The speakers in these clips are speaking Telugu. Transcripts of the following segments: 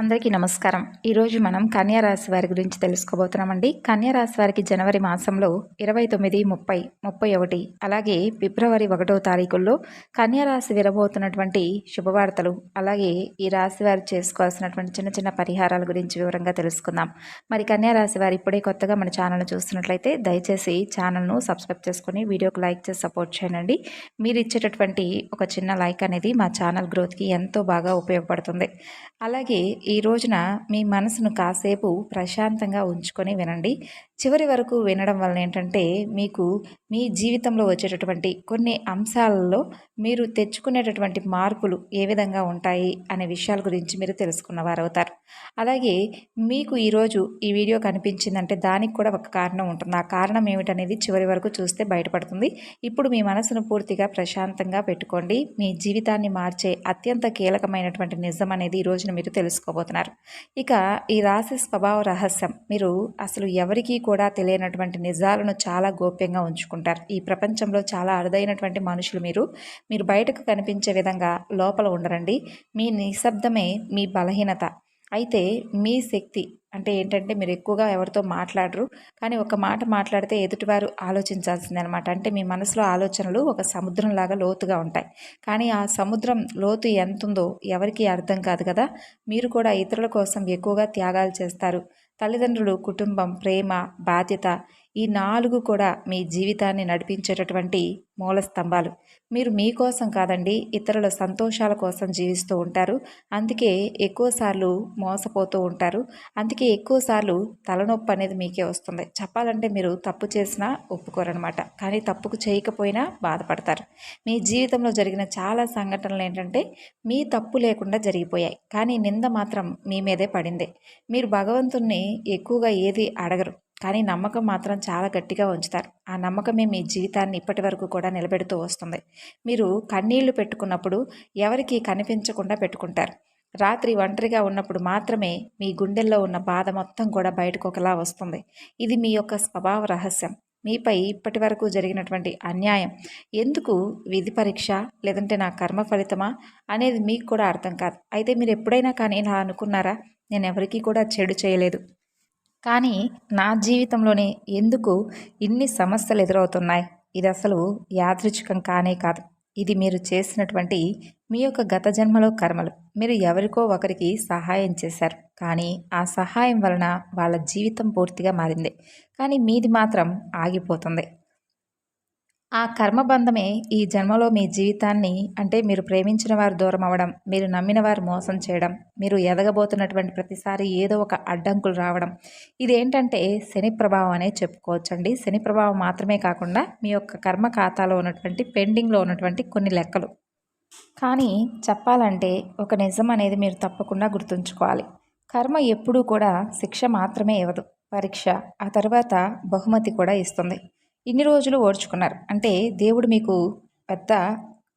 అందరికీ నమస్కారం. ఈరోజు మనం కన్యా రాశి వారి గురించి తెలుసుకోబోతున్నామండి. కన్యా రాశి వారికి జనవరి మాసంలో ఇరవై తొమ్మిది ముప్పై ముప్పై ఒకటి అలాగే ఫిబ్రవరి ఒకటో తారీఖుల్లో కన్యా రాశి విరబోతున్నటువంటి శుభవార్తలు అలాగే ఈ రాశి వారు చేసుకోవాల్సినటువంటి చిన్న చిన్న పరిహారాల గురించి వివరంగా తెలుసుకుందాం. మరి కన్యా రాశి వారు ఇప్పుడే కొత్తగా మన ఛానల్ను చూస్తున్నట్లయితే దయచేసి ఛానల్ను సబ్స్క్రైబ్ చేసుకొని వీడియోకి లైక్ చేసి సపోర్ట్ చేయండి. మీరు ఇచ్చేటటువంటి ఒక చిన్న లైక్ అనేది మా ఛానల్ గ్రోత్కి ఎంతో బాగా ఉపయోగపడుతుంది. అలాగే ఈ రోజున మీ మనసును కాసేపు ప్రశాంతంగా ఉంచుకొని వినండి. చివరి వరకు వినడం వలన ఏంటంటే మీకు మీ జీవితంలో వచ్చేటటువంటి కొన్ని అంశాలలో మీరు తెచ్చుకునేటటువంటి మార్పులు ఏ విధంగా ఉంటాయి అనే విషయాల గురించి మీరు తెలుసుకున్నవారు అవుతారు. అలాగే మీకు ఈరోజు ఈ వీడియో కనిపించిందంటే దానికి కూడా ఒక కారణం ఉంటుంది. ఆ కారణం ఏమిటనేది చివరి వరకు చూస్తే బయటపడుతుంది. ఇప్పుడు మీ మనసును పూర్తిగా ప్రశాంతంగా పెట్టుకోండి. మీ జీవితాన్ని మార్చే అత్యంత కీలకమైనటువంటి నిజం అనేది ఈ రోజున మీరు తెలుసుకోబోతున్నారు. ఇక ఈ రాశి స్వభావ రహస్యం. మీరు అసలు ఎవరికీ కూడా తెలియనటువంటి నిజాలను చాలా గోప్యంగా ఉంచుకుంటారు. ఈ ప్రపంచంలో చాలా అరుదైనటువంటి మనుషులు మీరు. మీరు బయటకు కనిపించే విధంగా లోపల ఉండరండి. మీ నిశ్శబ్దమే మీ బలహీనత. అయితే మీ శక్తి అంటే ఏంటంటే మీరు ఎక్కువగా ఎవరితో మాట్లాడరు. కానీ ఒక మాట మాట్లాడితే ఎదుటివారు ఆలోచించాల్సిందే అనమాట అంటే మీ మనసులో ఆలోచనలు ఒక సముద్రంలాగా లోతుగా ఉంటాయి. కానీ ఆ సముద్రం లోతు ఎంత ఉందో ఎవరికీ అర్థం కాదు కదా. మీరు కూడా ఇతరుల కోసం ఎక్కువగా త్యాగాలు చేస్తారు. తల్లిదండ్రులు కుటుంబం ప్రేమ బాధ్యత ఈ నాలుగు కూడా మీ జీవితాన్ని నడిపించేటటువంటి మూల స్తంభాలు. మీరు మీకోసం కాదండి ఇతరుల సంతోషాల కోసం జీవిస్తూ ఉంటారు. అందుకే ఎక్కువసార్లు మోసపోతూ ఉంటారు. అందుకే ఎక్కువసార్లు తలనొప్పి అనేది మీకే వస్తుంది. చెప్పాలంటే మీరు తప్పు చేసినా ఒప్పుకోరనమాట కానీ తప్పుకు చేయకపోయినా బాధపడతారు. మీ జీవితంలో జరిగిన చాలా సంఘటనలు ఏంటంటే మీ తప్పు లేకుండా జరిగిపోయాయి. కానీ నింద మాత్రం మీ మీదే పడింది. మీరు భగవంతుణ్ణి ఎక్కువగా ఏది అడగరు. కానీ నమ్మకం మాత్రం చాలా గట్టిగా ఉంచుతారు. ఆ నమ్మకమే మీ జీవితాన్ని ఇప్పటి వరకు కూడా నిలబెడుతూ వస్తుంది. మీరు కన్నీళ్ళు పెట్టుకున్నప్పుడు ఎవరికి కనిపించకుండా పెట్టుకుంటారు. రాత్రి ఒంటరిగా ఉన్నప్పుడు మాత్రమే మీ గుండెల్లో ఉన్న బాధ మొత్తం కూడా బయటకు ఒకలా వస్తుంది. ఇది మీ యొక్క స్వభావ రహస్యం. మీపై ఇప్పటి వరకు జరిగినటువంటి అన్యాయం ఎందుకు విధి పరీక్ష లేదంటే నా కర్మ ఫలితమా అనేది మీకు కూడా అర్థం కాదు. అయితే మీరు ఎప్పుడైనా కానీ ఇలా అనుకున్నారా? నేను ఎవరికీ కూడా చెడు చేయలేదు. కానీ నా జీవితంలోనే ఎందుకు ఇన్ని సమస్యలు ఎదురవుతున్నాయి? ఇది అసలు యాదృచ్ఛికం కానే కాదు. ఇది మీరు చేసినటువంటి మీ యొక్క గత జన్మలో కర్మలు. మీరు ఎవరికో ఒకరికి సహాయం చేశారు. కానీ ఆ సహాయం వలన వాళ్ళ జీవితం పూర్తిగా మారింది. కానీ మీది మాత్రం ఆగిపోతుంది. ఆ కర్మబంధమే ఈ జన్మలో మీ జీవితాన్ని అంటే మీరు ప్రేమించిన వారు దూరం అవ్వడం మీరు నమ్మిన వారు మోసం చేయడం మీరు ఎదగబోతున్నటువంటి ప్రతిసారి ఏదో ఒక అడ్డంకులు రావడం. ఇదేంటంటే శని ప్రభావం అనే చెప్పుకోవచ్చండి. శని ప్రభావం మాత్రమే కాకుండా మీ యొక్క కర్మ ఖాతాలో ఉన్నటువంటి పెండింగ్లో ఉన్నటువంటి కొన్ని లెక్కలు. కానీ చెప్పాలంటే ఒక నిజం అనేది మీరు తప్పకుండా గుర్తుంచుకోవాలి. కర్మ ఎప్పుడూ కూడా శిక్ష మాత్రమే ఇవ్వదు. పరీక్ష ఆ తర్వాత బహుమతి కూడా ఇస్తుంది. ఇన్ని రోజులు ఓడ్చుకున్నారు. అంటే దేవుడు మీకు పెద్ద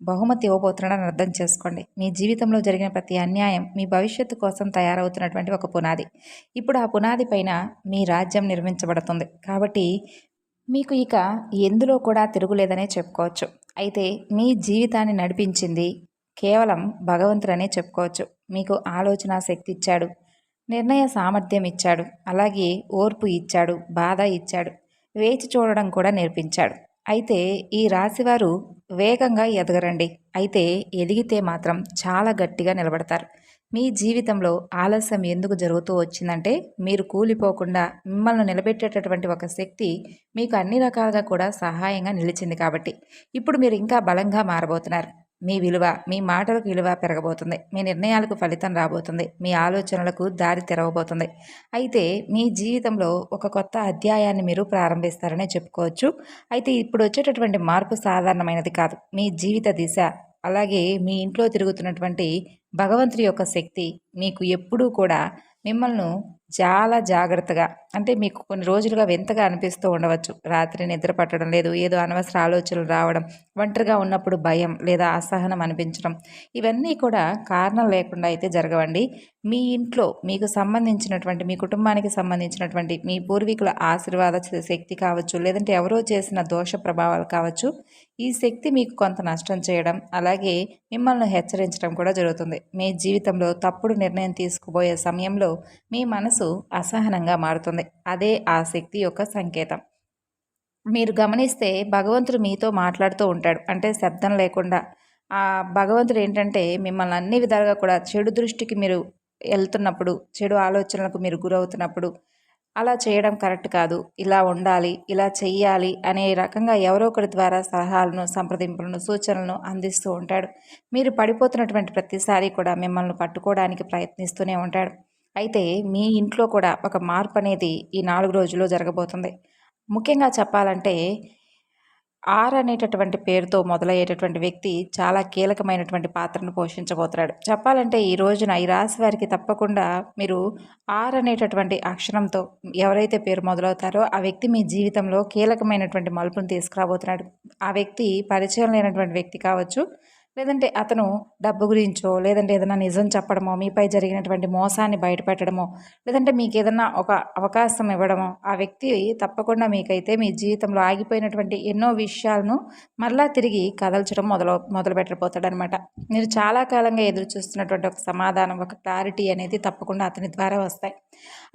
బహుమతి ఇవ్వబోతున్నాడని అర్థం చేసుకోండి. మీ జీవితంలో జరిగిన ప్రతి అన్యాయం మీ భవిష్యత్తు కోసం తయారవుతున్నటువంటి ఒక పునాది. ఇప్పుడు ఆ పునాది పైన మీ రాజ్యం నిర్మించబడుతుంది. కాబట్టి మీకు ఇక ఎందులో కూడా తిరుగులేదనే చెప్పుకోవచ్చు. అయితే మీ జీవితాన్ని నడిపించింది కేవలం భగవంతుడనే చెప్పుకోవచ్చు. మీకు ఆలోచన శక్తి ఇచ్చాడు. నిర్ణయ సామర్థ్యం ఇచ్చాడు. అలాగే ఓర్పు ఇచ్చాడు. బాధ ఇచ్చాడు. వేచి చూడడం కూడా నేర్పించాడు. అయితే ఈ రాశివారు వేగంగా ఎదగరండి. అయితే ఎదిగితే మాత్రం చాలా గట్టిగా నిలబడతారు. మీ జీవితంలో ఆలస్యం ఎందుకు జరుగుతూ వచ్చిందంటే మీరు కూలిపోకుండా మిమ్మల్ని నిలబెట్టేటటువంటి ఒక శక్తి మీకు అన్ని రకాలుగా కూడా సహాయంగా నిలిచింది కాబట్టి. ఇప్పుడు మీరు ఇంకా బలంగా మారబోతున్నారు. మీ విలువ మీ మాటలకు విలువ పెరగబోతుంది. మీ నిర్ణయాలకు ఫలితం రాబోతుంది. మీ ఆలోచనలకు దారి తెరవబోతుంది. అయితే మీ జీవితంలో ఒక కొత్త అధ్యాయాన్ని మీరు ప్రారంభిస్తారనే చెప్పుకోవచ్చు. అయితే ఇప్పుడు వచ్చేటటువంటి మార్పు సాధారణమైనది కాదు. మీ జీవిత దిశ అలాగే మీ ఇంట్లో తిరుగుతున్నటువంటి భగవంతుడి యొక్క శక్తి మీకు ఎప్పుడూ కూడా మిమ్మల్ని చాలా జాగ్రత్తగా అంటే మీకు కొన్ని రోజులుగా వింతగా అనిపిస్తూ ఉండవచ్చు. రాత్రి నిద్ర పట్టడం లేదు ఏదో అనవసర ఆలోచనలు రావడం ఒంటరిగా ఉన్నప్పుడు భయం లేదా అసహనం అనిపించడం. ఇవన్నీ కూడా కారణం లేకుండా అయితే జరగవండి. మీ ఇంట్లో మీకు సంబంధించినటువంటి మీ కుటుంబానికి సంబంధించినటువంటి మీ పూర్వీకుల ఆశీర్వాద శక్తి కావచ్చు లేదంటే ఎవరో చేసిన దోష ప్రభావాలు కావచ్చు ఈ శక్తి మీకు కొంత నష్టం చేయడం అలాగే మిమ్మల్ని హెచ్చరించడం కూడా జరుగుతుంది. మీ జీవితంలో తప్పుడు నిర్ణయం తీసుకుపోయే సమయంలో మీ మనసు అసహనంగా మారుతుంది. అదే ఆ శక్తి యొక్క సంకేతం. మీరు గమనిస్తే భగవంతుడు మీతో మాట్లాడుతూ ఉంటాడు. అంటే శబ్దం లేకుండా. ఆ భగవంతుడు ఏంటంటే మిమ్మల్ని అన్ని విధాలుగా కూడా చెడు దృష్టికి మీరు వెళ్తున్నప్పుడు చెడు ఆలోచనలకు మీరు గురవుతున్నప్పుడు అలా చేయడం కరెక్ట్ కాదు. ఇలా ఉండాలి ఇలా చెయ్యాలి అనే రకంగా ఎవరో ఒకరి ద్వారా సలహాలను సంప్రదింపులను సూచనలను అందిస్తూ ఉంటాడు. మీరు పడిపోతున్నటువంటి ప్రతిసారి కూడా మిమ్మల్ని పట్టుకోవడానికి ప్రయత్నిస్తూనే ఉంటాడు. అయితే మీ ఇంట్లో కూడా ఒక మార్పు అనేది ఈ నాలుగు రోజుల్లో జరగబోతుంది. ముఖ్యంగా చెప్పాలంటే ఆర్ అనేటటువంటి పేరుతో మొదలయ్యేటటువంటి వ్యక్తి చాలా కీలకమైనటువంటి పాత్రను పోషించబోతున్నాడు. చెప్పాలంటే ఈ రోజున ఈ రాశి వారికి తప్పకుండా మీరు ఆర్ అనేటటువంటి అక్షరంతో ఎవరైతే పేరు మొదలవుతారో ఆ వ్యక్తి మీ జీవితంలో కీలకమైనటువంటి మలుపును తీసుకురాబోతున్నాడు. ఆ వ్యక్తి పరిచయం లేనటువంటి వ్యక్తి కావచ్చు లేదంటే అతను డబ్బు గురించో లేదంటే ఏదైనా నిజం చెప్పడమో మీపై జరిగినటువంటి మోసాన్ని బయటపెట్టడమో లేదంటే మీకు ఏదైనా ఒక అవకాశం ఇవ్వడమో ఆ వ్యక్తి తప్పకుండా మీకైతే మీ జీవితంలో ఆగిపోయినటువంటి ఎన్నో విషయాలను మరలా తిరిగి కదల్చడం మొదలు మొదలు పెట్టబోతాడనమాట మీరు చాలా కాలంగా ఎదురు చూస్తున్నటువంటి ఒక సమాధానం ఒక క్లారిటీ అనేది తప్పకుండా అతని ద్వారా వస్తాయి.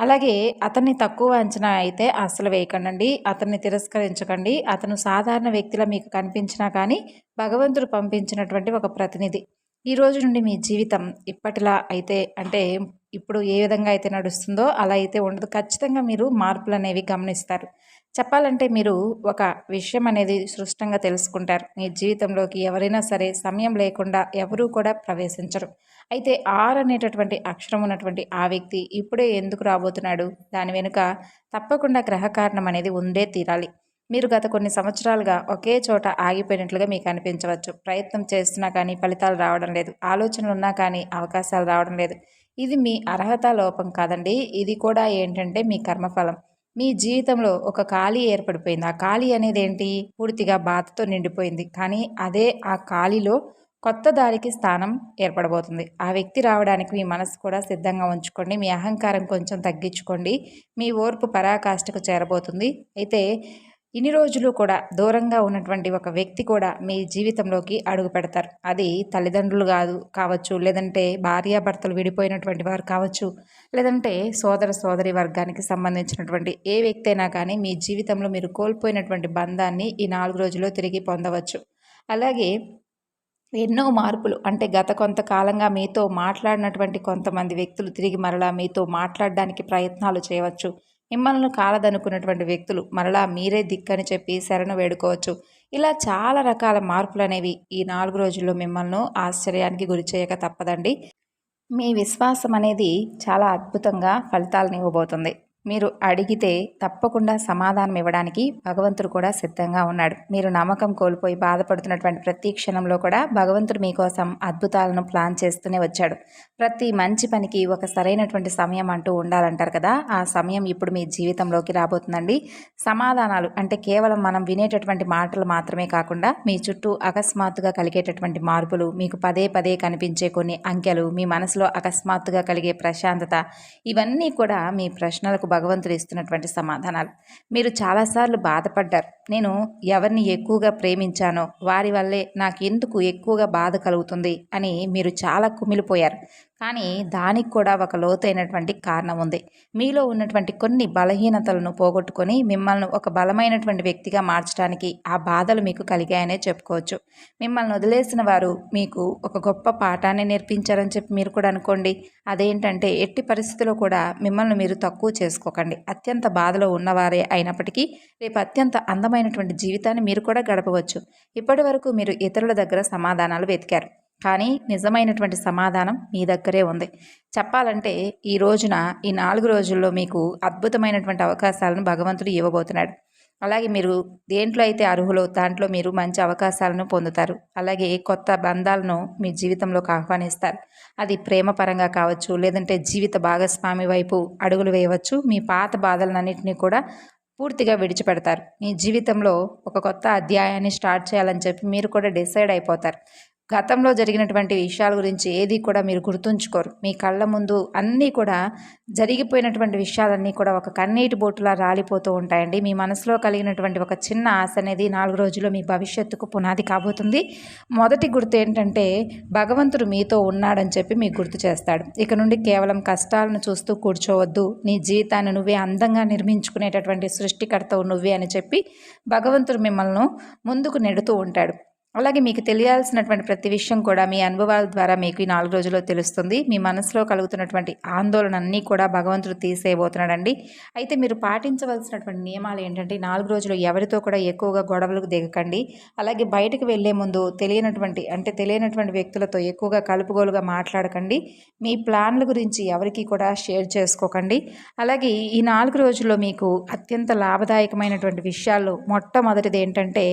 అలాగే అతన్ని తక్కువ అంచనా అయితే అస్సలు వేయకండి అతన్ని తిరస్కరించకండి. అతను సాధారణ వ్యక్తిలా మీకు కనిపించినా కానీ భగవంతుడు పంపించినటువంటి ఒక ప్రతినిధి. ఈ రోజు నుండి మీ జీవితం ఇప్పటిలా అయితే అంటే ఇప్పుడు ఏ విధంగా అయితే నడుస్తుందో అలా అయితే ఉండదు. ఖచ్చితంగా మీరు మార్పులు అనేవి గమనిస్తారు. చెప్పాలంటే మీరు ఒక విషయం అనేది సృష్టంగా తెలుసుకుంటారు. మీ జీవితంలోకి ఎవరైనా సరే సమయం లేకుండా ఎవరూ కూడా ప్రవేశించరు. అయితే ఆర్ అనేటటువంటి అక్షరం ఉన్నటువంటి ఆ వ్యక్తి ఇప్పుడే ఎందుకు రాబోతున్నాడు? దాని వెనుక తప్పకుండా గ్రహ కారణం అనేది ఉండే తీరాలి. మీరు గత కొన్ని సంవత్సరాలుగా ఒకే చోట ఆగిపోయినట్లుగా మీకు అనిపించవచ్చు. ప్రయత్నం చేస్తున్నా కానీ ఫలితాలు రావడం లేదు. ఆలోచనలు ఉన్నా కానీ అవకాశాలు రావడం లేదు. ఇది మీ అర్హత లోపం కాదండి. ఇది కూడా ఏంటంటే మీ కర్మఫలం. మీ జీవితంలో ఒక ఖాళీ ఏర్పడిపోయింది. ఆ ఖాళీ అనేది ఏంటి? పూర్తిగా బాధతో నిండిపోయింది. కానీ అదే ఆ ఖాళీలో కొత్త దారికి స్థానం ఏర్పడబోతుంది. ఆ వ్యక్తి రావడానికి మీ మనసు కూడా సిద్ధంగా ఉంచుకోండి. మీ అహంకారం కొంచెం తగ్గించుకోండి. మీ ఓర్పు పరాకాష్ఠకు చేరబోతుంది. అయితే ఇన్ని రోజులు కూడా దూరంగా ఉన్నటువంటి ఒక వ్యక్తి కూడా మీ జీవితంలోకి అడుగు పెడతారు. అది తల్లిదండ్రులు కాదు కావచ్చు లేదంటే భార్యాభర్తలు విడిపోయినటువంటి వారు కావచ్చు లేదంటే సోదర సోదరి వర్గానికి సంబంధించినటువంటి ఏ వ్యక్తి అయినా కానీ మీ జీవితంలో మీరు కోల్పోయినటువంటి బంధాన్ని ఈ నాలుగు రోజుల్లో తిరిగి పొందవచ్చు. అలాగే ఎన్నో మార్పులు అంటే గత కొంతకాలంగా మీతో మాట్లాడినటువంటి కొంతమంది వ్యక్తులు తిరిగి మరలా మీతో మాట్లాడడానికి ప్రయత్నాలు చేయవచ్చు. మిమ్మల్ని కాలదనుకున్నటువంటి వ్యక్తులు మరలా మీరే దిక్కని చెప్పి శరణు వేడుకోవచ్చు. ఇలా చాలా రకాల మార్పులు అనేవి ఈ నాలుగు రోజుల్లో మిమ్మల్ని ఆశ్చర్యానికి గురి చేయక తప్పదండి. మీ విశ్వాసం అనేది చాలా అద్భుతంగా ఫలితాలను ఇవ్వబోతుంది. మీరు అడిగితే తప్పకుండా సమాధానం ఇవ్వడానికి భగవంతుడు కూడా సిద్ధంగా ఉన్నాడు. మీరు నమ్మకం కోల్పోయి బాధపడుతున్నటువంటి ప్రతి క్షణంలో కూడా భగవంతుడు మీకోసం అద్భుతాలను ప్లాన్ చేస్తూనే వచ్చాడు. ప్రతి మంచి పనికి ఒక సరైనటువంటి సమయం అంటూ ఉండాలంటారు కదా. ఆ సమయం ఇప్పుడు మీ జీవితంలోకి రాబోతుందండి. సమాధానాలు అంటే కేవలం మనం వినేటటువంటి మాటలు మాత్రమే కాకుండా మీ చుట్టూ అకస్మాత్తుగా కలిగేటటువంటి మార్పులు మీకు పదే పదే కనిపించే కొన్ని అంకెలు మీ మనసులో అకస్మాత్తుగా కలిగే ప్రశాంతత ఇవన్నీ కూడా మీ ప్రశ్నలకు భగవంతుడు ఇస్తున్నటువంటి సమాధానాలు. మీరు చాలాసార్లు బాధపడ్డారు. నేను ఎవరిని ఎక్కువగా ప్రేమించానో వారి వల్లే నాకు ఎందుకు ఎక్కువగా బాధ కలుగుతుంది అని మీరు చాలా కుమిలిపోయారు. కానీ దానికి కూడా ఒక లోతైనటువంటి కారణం ఉంది. మీలో ఉన్నటువంటి కొన్ని బలహీనతలను పోగొట్టుకొని మిమ్మల్ని ఒక బలమైనటువంటి వ్యక్తిగా మార్చడానికి ఆ బాధలు మీకు కలిగాయనే చెప్పుకోవచ్చు. మిమ్మల్ని వదిలేసిన వారు మీకు ఒక గొప్ప పాఠాన్ని నేర్పించారని చెప్పి మీరు కూడా అనుకోండి. అదేంటంటే ఎట్టి పరిస్థితుల్లో కూడా మిమ్మల్ని మీరు తక్కువ చేసుకోకండి. అత్యంత బాధలో ఉన్నవారే అయినప్పటికీ రేపు అత్యంత అందమైనటువంటి జీవితాన్ని మీరు కూడా గడపవచ్చు. ఇప్పటి వరకు మీరు ఇతరుల దగ్గర సమాధానాలు వెతికారు. కానీ నిజమైనటువంటి సమాధానం మీ దగ్గరే ఉంది. చెప్పాలంటే ఈ రోజున ఈ నాలుగు రోజుల్లో మీకు అద్భుతమైనటువంటి అవకాశాలను భగవంతుడు ఇవ్వబోతున్నాడు. అలాగే మీరు దేంట్లో అయితే అర్హులో దాంట్లో మీరు మంచి అవకాశాలను పొందుతారు. అలాగే కొత్త బంధాలను మీ జీవితంలోకి ఆహ్వానిస్తారు. అది ప్రేమపరంగా కావచ్చు లేదంటే జీవిత భాగస్వామి వైపు అడుగులు వేయవచ్చు. మీ పాత బాధలన్నింటినీ కూడా పూర్తిగా విడిచిపెడతారు. మీ జీవితంలో ఒక కొత్త అధ్యాయాన్ని స్టార్ట్ చేయాలని చెప్పి మీరు కూడా డిసైడ్ అయిపోతారు. గతంలో జరిగినటువంటి విషయాల గురించి ఏది కూడా మీరు గుర్తుంచుకోరు. మీ కళ్ళ ముందు అన్నీ కూడా జరిగిపోయినటువంటి విషయాలన్నీ కూడా ఒక కన్నీటి బోటులా రాలిపోతూ ఉంటాయండి. మీ మనసులో కలిగినటువంటి ఒక చిన్న ఆశ అనేది నాలుగు రోజుల్లో మీ భవిష్యత్తుకు పునాది కాబోతుంది. మొదటి గుర్తు ఏంటంటే భగవంతుడు మీతో ఉన్నాడని చెప్పి మీకు గుర్తు చేస్తాడు. ఇక నుండి కేవలం కష్టాలను చూస్తూ కూర్చోవద్దు. నీ జీవితాన్ని నువ్వే అందంగా నిర్మించుకునేటటువంటి సృష్టికర్తవు నువ్వే అని చెప్పి భగవంతుడు మిమ్మల్ని ముందుకు నెడుతూ ఉంటాడు. అలాగే మీకు తెలియాల్సినటువంటి ప్రతి విషయం కూడా మీ అనుభవాల ద్వారా మీకు ఈ నాలుగు రోజుల్లో తెలుస్తుంది. మీ మనసులో కలుగుతున్నటువంటి ఆందోళన అన్నీ కూడా భగవంతుడు తీసేయబోతున్నాడండి. అయితే మీరు పాటించవలసినటువంటి నియమాలు ఏంటంటే నాలుగు రోజులు ఎవరితో కూడా ఎక్కువగా గొడవలకు దిగకండి. అలాగే బయటకు వెళ్ళే ముందు తెలియనటువంటి అంటే తెలియనటువంటి వ్యక్తులతో ఎక్కువగా కలుపుగోలుగా మాట్లాడకండి. మీ ప్లాన్ల గురించి ఎవరికి కూడా షేర్ చేసుకోకండి. అలాగే ఈ నాలుగు రోజుల్లో మీకు అత్యంత లాభదాయకమైనటువంటి విషయాల్లో మొట్టమొదటిది ఏంటంటే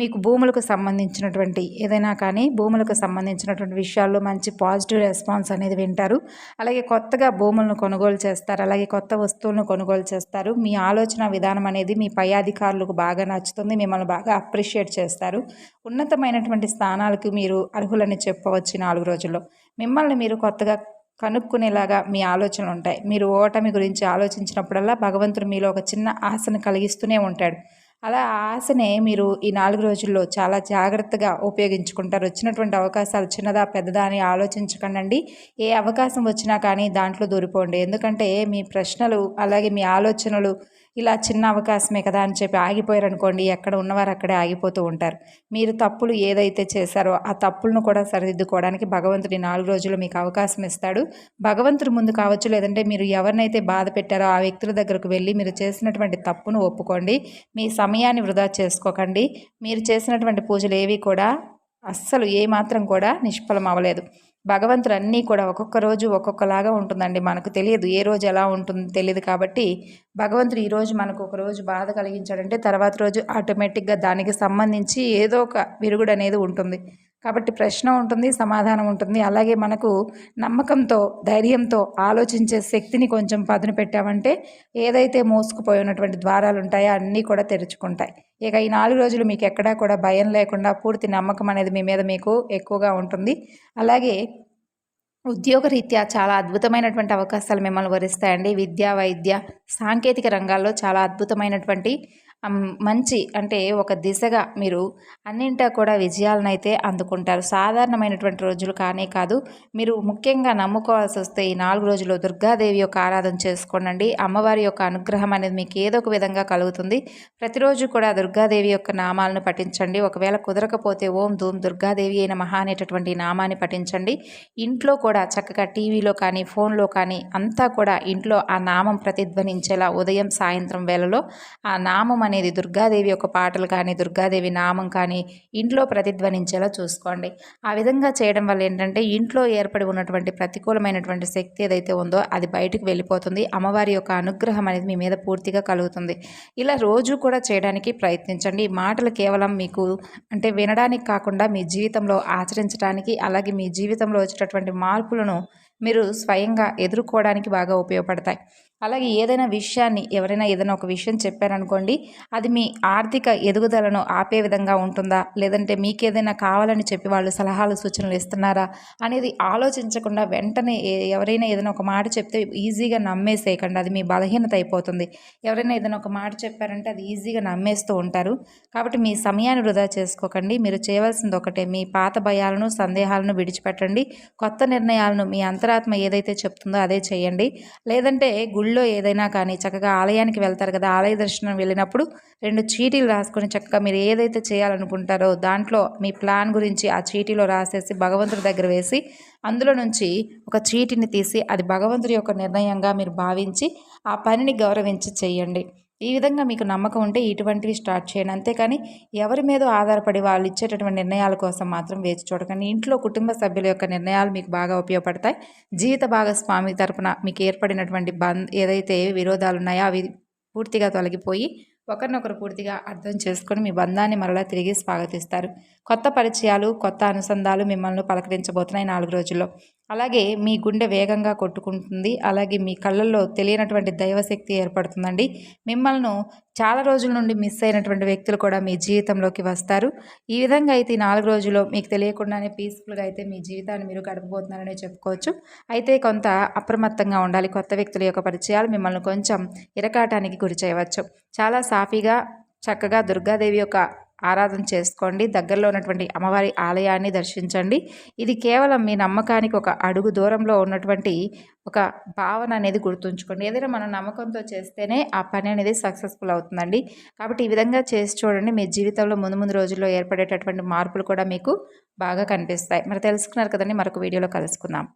మీకు భూములకు సంబంధించిన సంబంధించినటువంటి ఏదైనా కానీ భూములకు సంబంధించినటువంటి విషయాల్లో మంచి పాజిటివ్ రెస్పాన్స్ అనేది వింటారు. అలాగే కొత్తగా భూములను కొనుగోలు చేస్తారు. అలాగే కొత్త వస్తువులను కొనుగోలు చేస్తారు. మీ ఆలోచన విధానం అనేది మీ పై అధికారులకు బాగా నచ్చుతుంది. మిమ్మల్ని బాగా అప్రిషియేట్ చేస్తారు. ఉన్నతమైనటువంటి స్థానాలకు మీరు అర్హులని చెప్పవచ్చు నాలుగు రోజుల్లో. మిమ్మల్ని మీరు కొత్తగా కనుక్కునేలాగా మీ ఆలోచనలు ఉంటాయి. మీరు ఓటమి గురించి ఆలోచించినప్పుడల్లా భగవంతుడు మీలో ఒక చిన్న ఆశను కలిగిస్తూనే ఉంటాడు. అలా ఆశనే మీరు ఈ నాలుగు రోజుల్లో చాలా జాగ్రత్తగా ఉపయోగించుకుంటారు. వచ్చినటువంటి అవకాశాలు చిన్నదా పెద్దదా అని ఆలోచించకండి ఏ అవకాశం వచ్చినా కానీ దాంట్లో దూరిపోండి. ఎందుకంటే మీ ప్రశ్నలు అలాగే మీ ఆలోచనలు ఇలా చిన్న అవకాశమే కదా అని చెప్పి ఆగిపోయారు అనుకోండి ఎక్కడ ఉన్నవారు అక్కడే ఆగిపోతూ ఉంటారు. మీరు తప్పులు ఏదైతే చేశారో ఆ తప్పులను కూడా సరిదిద్దుకోవడానికి భగవంతుడి నాలుగు రోజులు మీకు అవకాశం ఇస్తాడు. భగవంతుడి ముందు కావచ్చు లేదంటే మీరు ఎవరినైతే బాధ పెట్టారో ఆ వ్యక్తుల దగ్గరకు వెళ్ళి మీరు చేసినటువంటి తప్పును ఒప్పుకోండి. మీ సమయాన్ని వృధా చేసుకోకండి. మీరు చేసినటువంటి పూజలు ఏవి కూడా అస్సలు ఏమాత్రం కూడా నిష్ఫలం అవ్వలేదు. భగవంతుడు అన్నీ కూడా ఒక్కొక్క రోజు ఒక్కొక్కలాగా ఉంటుందండి. మనకు తెలియదు ఏ రోజు ఎలా ఉంటుంది తెలియదు కాబట్టి భగవంతుడు ఈరోజు మనకు ఒక రోజు బాధ కలిగించాడంటే తర్వాత రోజు ఆటోమేటిక్గా దానికి సంబంధించి ఏదో ఒక విరుగుడు అనేది ఉంటుంది. కాబట్టి ప్రశ్న ఉంటుంది సమాధానం ఉంటుంది. అలాగే మనకు నమ్మకంతో ధైర్యంతో ఆలోచించే శక్తిని కొంచెం పదును పెట్టామంటే ఏదైతే మోసుకుపోయి ఉన్నటువంటి ద్వారాలు ఉంటాయో అన్నీ కూడా తెరుచుకుంటాయి. ఇక ఈ నాలుగు రోజులు మీకు ఎక్కడా కూడా భయం లేకుండా పూర్తి నమ్మకం అనేది మీ మీద మీకు ఎక్కువగా ఉంటుంది. అలాగే ఉద్యోగరీత్యా చాలా అద్భుతమైనటువంటి అవకాశాలు మిమ్మల్ని వరిస్తాయండి. విద్య వైద్య సాంకేతిక రంగాల్లో చాలా అద్భుతమైనటువంటి మంచి అంటే ఒక దిశగా మీరు అన్నింటా కూడా విజయాలను అయితే అందుకుంటారు. సాధారణమైనటువంటి రోజులు కానే కాదు మీరు ముఖ్యంగా నమ్ముకోవాల్సి వస్తే ఈ నాలుగు రోజులు దుర్గాదేవి యొక్క ఆరాధన చేసుకోనండి. అమ్మవారి యొక్క అనుగ్రహం అనేది మీకు ఏదో ఒక విధంగా కలుగుతుంది. ప్రతిరోజు కూడా దుర్గాదేవి యొక్క నామాలను పఠించండి. ఒకవేళ కుదరకపోతే ఓం ధూమ్ దుర్గాదేవి అయిన మహా అనేటటువంటి నామాన్ని పఠించండి. ఇంట్లో కూడా చక్కగా టీవీలో కానీ ఫోన్లో కానీ అంతా కూడా ఇంట్లో ఆ నామం ప్రతిధ్వనించేలా ఉదయం సాయంత్రం వేళలో ఆ నామం అనేది దుర్గాదేవి యొక్క పాటలు కానీ దుర్గాదేవి నామం కానీ ఇంట్లో ప్రతిధ్వనించేలా చూసుకోండి. ఆ విధంగా చేయడం వల్ల ఏంటంటే ఇంట్లో ఏర్పడి ఉన్నటువంటి ప్రతికూలమైనటువంటి శక్తి ఏదైతే ఉందో అది బయటకు వెళ్ళిపోతుంది. అమ్మవారి యొక్క అనుగ్రహం అనేది మీ మీద పూర్తిగా కలుగుతుంది. ఇలా రోజు కూడా చేయడానికి ప్రయత్నించండి. ఈ మాటలు కేవలం మీకు అంటే వినడానికి కాకుండా మీ జీవితంలో ఆచరించడానికి అలాగే మీ జీవితంలో వచ్చేటటువంటి మార్పులను మీరు స్వయంగా ఎదుర్కోవడానికి బాగా ఉపయోగపడతాయి. అలాగే ఏదైనా విషయాన్ని ఎవరైనా ఏదైనా ఒక విషయం చెప్పారనుకోండి అది మీ ఆర్థిక ఎదుగుదలను ఆపే విధంగా ఉంటుందా? లేదంటే మీకు ఏదైనా కావాలని చెప్పి వాళ్ళు సలహాలు సూచనలు ఇస్తున్నారా? అనేది ఆలోచించకుండా వెంటనే ఎవరైనా ఏదైనా ఒక మాట చెప్తే ఈజీగా నమ్మేసేయకండి. అది మీ బలహీనత అయిపోతుంది. ఎవరైనా ఏదైనా ఒక మాట చెప్పారంటే అది ఈజీగా నమ్మేస్తూ ఉంటారు. కాబట్టి మీ సమయాన్ని వృధా చేసుకోకండి. మీరు చేయవలసింది ఒకటే మీ పాత భయాలను సందేహాలను విడిచిపెట్టండి. కొత్త నిర్ణయాలను మీ అంతరాత్మ ఏదైతే చెప్తుందో అదే చేయండి. లేదంటే గుళ్ళో ఏదైనా కానీ చక్కగా ఆలయానికి వెళ్తారు కదా ఆలయ దర్శనం వెళ్ళినప్పుడు రెండు చీటీలు రాసుకొని చక్కగా మీరు ఏదైతే చేయాలనుకుంటారో దాంట్లో మీ ప్లాన్ గురించి ఆ చీటీలో రాసేసి భగవంతుడి దగ్గర వేసి అందులో నుంచి ఒక చీటిని తీసి అది భగవంతుడి యొక్క నిర్ణయంగా మీరు భావించి ఆ పనిని గౌరవించి చేయండి. ఈ విధంగా మీకు నమ్మకం ఉంటే ఇటువంటివి స్టార్ట్ చేయండి. అంతేకాని ఎవరి మీద ఆధారపడి వాళ్ళు ఇచ్చేటటువంటి నిర్ణయాల కోసం మాత్రం వేచి చూడకండి. ఇంట్లో కుటుంబ సభ్యుల యొక్క నిర్ణయాలు మీకు బాగా ఉపయోగపడతాయి. జీవిత భాగస్వామి తరపున మీకు ఏర్పడినటువంటి బంద్ ఏదైతే విరోధాలు ఉన్నాయో అవి పూర్తిగా తొలగిపోయి ఒకరినొకరు పూర్తిగా అర్థం చేసుకొని మీ బంధాన్ని మరలా తిరిగి స్వాగతిస్తారు. కొత్త పరిచయాలు కొత్త అనుసంధాలు మిమ్మల్ని పలకరించబోతున్నాయి నాలుగు రోజుల్లో. అలాగే మీ గుండె వేగంగా కొట్టుకుంటుంది. అలాగే మీ కళ్ళల్లో తెలియనటువంటి దైవశక్తి ఏర్పడుతుందండి. మిమ్మల్ని చాలా రోజుల నుండి మిస్ అయినటువంటి వ్యక్తులు కూడా మీ జీవితంలోకి వస్తారు. ఈ విధంగా అయితే ఈ నాలుగు రోజుల్లో మీకు తెలియకుండానే పీస్ఫుల్గా అయితే మీ జీవితాన్ని మీరు గడపబోతున్నారని చెప్పుకోవచ్చు. అయితే కొంత అప్రమత్తంగా ఉండాలి. కొత్త వ్యక్తుల యొక్క పరిచయాలు మిమ్మల్ని కొంచెం ఇరకాటానికి గురి చేయవచ్చు. చాలా సాఫీగా చక్కగా దుర్గాదేవి యొక్క ఆరాధన చేసుకోండి. దగ్గరలో ఉన్నటువంటి అమ్మవారి ఆలయాన్ని దర్శించండి. ఇది కేవలం మీ నమ్మకానికి ఒక అడుగు దూరంలో ఉన్నటువంటి ఒక భావన అనేది గుర్తుంచుకోండి. ఏదైనా మనం నమ్మకంతో చేస్తేనే ఆ పని అనేది సక్సెస్ఫుల్ అవుతుందండి. కాబట్టి ఈ విధంగా చేసి చూడండి. మీ జీవితంలో ముందు ముందు రోజుల్లో ఏర్పడేటటువంటి మార్పులు కూడా మీకు బాగా కనిపిస్తాయి. మరి తెలుసుకున్నారు కదండి. మరొక వీడియోలో కలుసుకుందాం.